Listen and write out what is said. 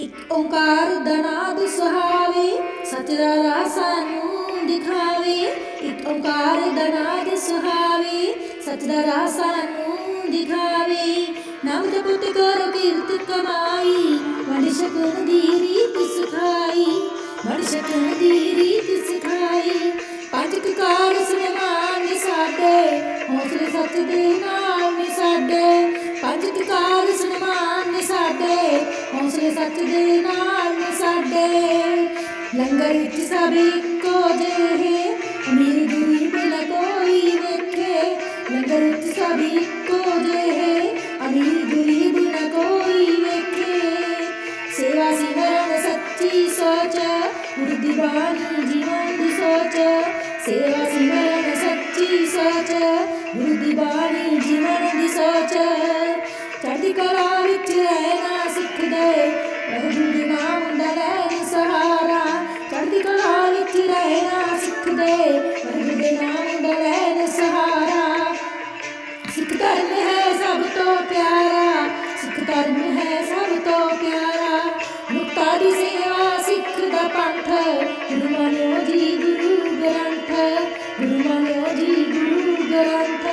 एक ओंकार दनाद सुहावे सचरा सानू दिखावे। एक ओंकार दनाद सुहावे सचरा सानू दिखावे। नाम जपत कर कीर्त कमाई मणिशकन दीरी रीत सिखाई दीरी दी रीत सिखाई पाँच ककार सुन मान साटे हौसले सच देना ਹੌਸਲੇ ਸੱਚ ਦੇ ਨਾਲ ਨੇ ਸਾਡੇ ਲੰਗਰ ਵਿੱਚ ਸਭ ਇੱਕੋ ਜਿਹੇ ਅਮੀਰ ਗਰੀਬ ਨਾ ਕੋਈ ਵੇਖੇ ਲੰਗਰ ਵਿੱਚ ਸਭ ਇੱਕੋ ਜਿਹੇ ਅਮੀਰ ਗਰੀਬ ਨਾ ਕੋਈ ਵੇਖੇ ਸੇਵਾ ਸਿਮਰਨ ਸੱਚੀ ਸੋਚ ਗੁਰਦੀ ਬਾਣੀ ਜੀਵਨ ਦੀ ਸੋਚ ਸੇਵਾ ਸਿਮਰਨ ਸੱਚੀ ਸੋਚ ਗੁਰਦੀ ਬਾਣੀ ਜੀਵਨ ਦੀ ਸੋਚ ਚੜ੍ਹਦੀ ਕਲਾ ਵਿੱਚ ਰਹਿਣਾ ਸਿੱਖਦੇ गुरुमानो जी गुरु ग्रंथ गुरुमानो जी गुरु ग्रंथ